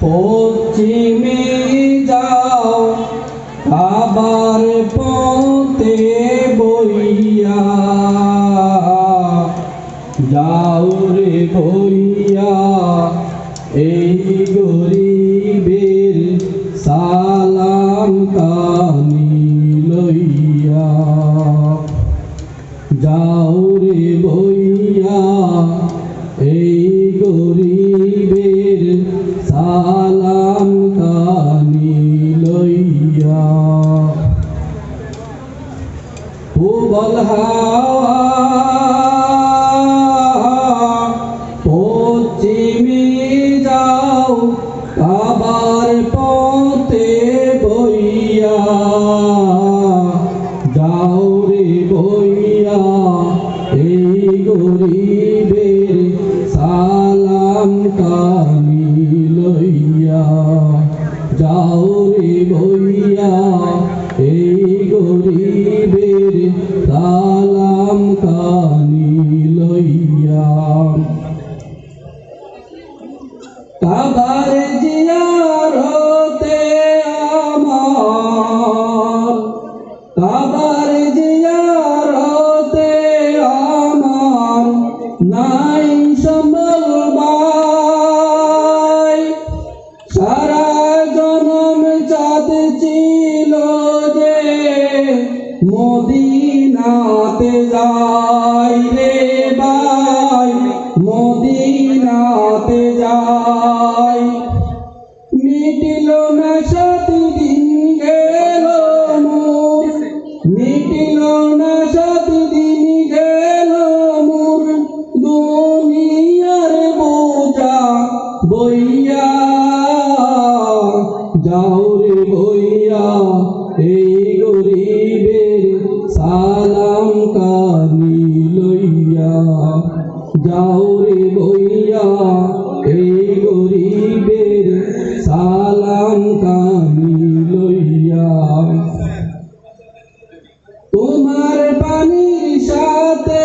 পশ্চিমে যাও, আবার পথে বইয়া। যাও রে বইয়া, এই গরিবের সালাম কানি লইয়া। যাও রে বইয়া, এই হাওয়া, পশ্চিমে যাও আবার পথে বইয়া। যাও রে বইয়া, এই গরিবের সালাম কানি লইয়া। যাও রে কানি লইয়া। কাবার জিয়ারতে আমার, কাবার জিয়ারতে আমার নাই সম্বল সারা জনম চাঁদ ছিল যে মদিনাতে যাই রে ভাই, মদিনাতে যাই। মিটিল না সাত দিন গেল মোর, মিটিল না সাত দিন গেল মোর। দুনিয়ার বোঝা বইয়া যাও দানি লইয়া তোমার পানির সাথে